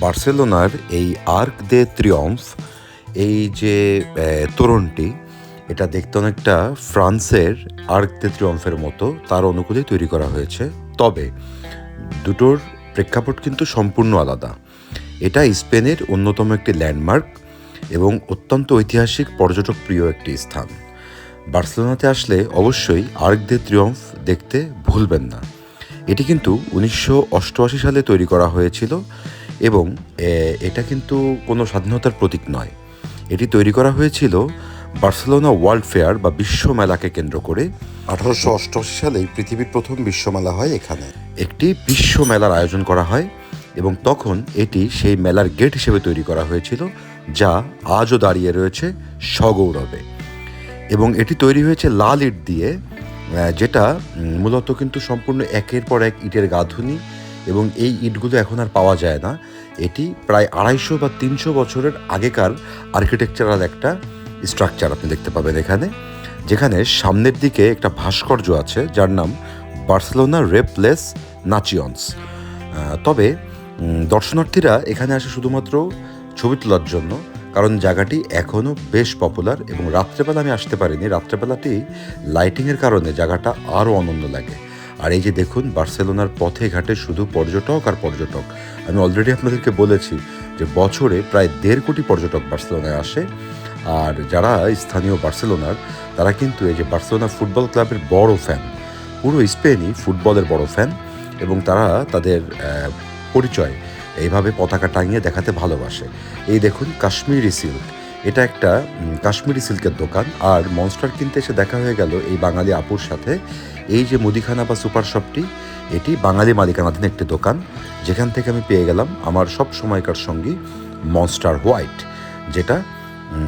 বার্সেলোনার এই আর্ক দে ত্রিয়ম্ফ এই যে তোরণটি, এটা দেখতে অনেকটা ফ্রান্সের আর্ক দে ত্রিয়ম্ফের মতো, তার অনুকূলে তৈরি করা হয়েছে। তবে, দুটোর প্রেক্ষাপট কিন্তু সম্পূর্ণ আলাদা। এটা স্পেনের অন্যতম একটি ল্যান্ডমার্ক এবং অত্যন্ত ঐতিহাসিক পর্যটক প্রিয় একটি স্থান। বার্সেলোনাতে আসলে অবশ্যই আর্ক দে ত্রিয়ম্ফ দেখতে ভুলবেন না। এটি কিন্তু উনিশশো অষ্টআশি সালে তৈরি করা হয়েছিল এবং এটা কিন্তু কোনো স্বাধীনতার প্রতীক নয়। এটি তৈরি করা হয়েছিল বার্সেলোনা ওয়ার্ল্ড ফেয়ার বা বিশ্ব মেলাকে কেন্দ্র করে। আঠারোশো অষ্টআশি সালেই পৃথিবীর প্রথম বিশ্বমেলা হয় এখানে। একটি বিশ্ব মেলার আয়োজন করা হয় এবং তখন এটি সেই মেলার গেট হিসেবে তৈরি করা হয়েছিল যা আজও দাঁড়িয়ে রয়েছে সগৌরবে। এবং এটি তৈরি হয়েছে লাল ইট দিয়ে যেটা মূলত কিন্তু সম্পূর্ণ একের পর এক ইটের গাঁথুনি এবং এই ইটগুলো এখন আর পাওয়া যায় না। এটি প্রায় আড়াইশো বা তিনশো বছরের আগেকার আর্কিটেকচারাল একটা স্ট্রাকচার আপনি দেখতে পাবেন এখানে। যেখানে সামনের দিকে একটা ভাস্কর্য আছে, যার নাম বার্সেলোনা রেপলেস নাচিয়ন্স। তবে দর্শনার্থীরা এখানে আসে শুধুমাত্র ছবি তোলার জন্য, কারণ জায়গাটি এখনও বেশ পপুলার এবং রাত্রেবেলা আমি আসতে পারিনি। রাত্রেবেলাটি লাইটিংয়ের কারণে জায়গাটা আরও অনন্য লাগে। আর এই যে দেখুন, বার্সেলোনার পথে ঘাটে শুধু পর্যটক আর পর্যটক। আমি অলরেডি আপনাদেরকে বলেছি যে বছরে প্রায় দেড় কোটি পর্যটক বার্সেলোনায় আসে। আর যারা স্থানীয় বার্সেলোনার, তারা কিন্তু এই যে বার্সেলোনা ফুটবল ক্লাবের বড় ফ্যান পুরো স্পেনই ফুটবলের বড় ফ্যান এবং তারা তাদের পরিচয় এইভাবে পতাকা টাঙিয়ে দেখাতে ভালোবাসে। এই দেখুন, কাশ্মীরি সিল্ক এটা একটা কাশ্মীরি সিল্কের দোকান। আর মনস্টার কিনতে এসে দেখা হয়ে গেল এই বাঙালি আপুর সাথে। এই যে মুদিখানা বা সুপার শপটি এটি বাঙালি মালিকানাধীন একটি দোকান। যেখান থেকে আমি পেয়ে গেলাম আমার সব সময়কার সঙ্গী মনস্টার হোয়াইট যেটা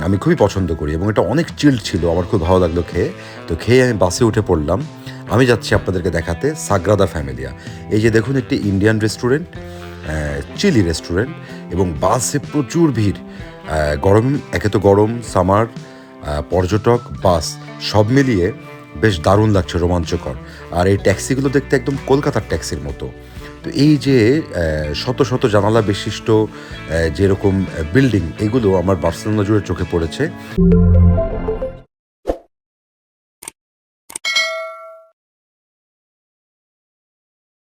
আমি খুবই পছন্দ করি এবং এটা অনেক চিল্ড ছিল, আমার খুব ভালো লাগল খেয়ে। তো খেয়ে আমি বাসে উঠে পড়লাম। আমি যাচ্ছি আপনাদেরকে দেখাতে, সাগ্রাদা ফ্যামিলিয়া। এই যে দেখুন একটি ইন্ডিয়ান রেস্টুরেন্ট চিলি রেস্টুরেন্ট এবং বাসে প্রচুর ভিড়। গরম, একে তো গরম, সামার পর্যটক, বাস, সব মিলিয়ে বেশ দারুণ লাগছে, রোমাঞ্চকর। আর এই ট্যাক্সিগুলো দেখতে একদম কলকাতার ট্যাক্সির মতো। তো এই যে শত শত জানালা বিশিষ্ট যেরকম বিল্ডিং, এগুলো আমার বার্সেলোনা জুড়ে চোখে পড়েছে।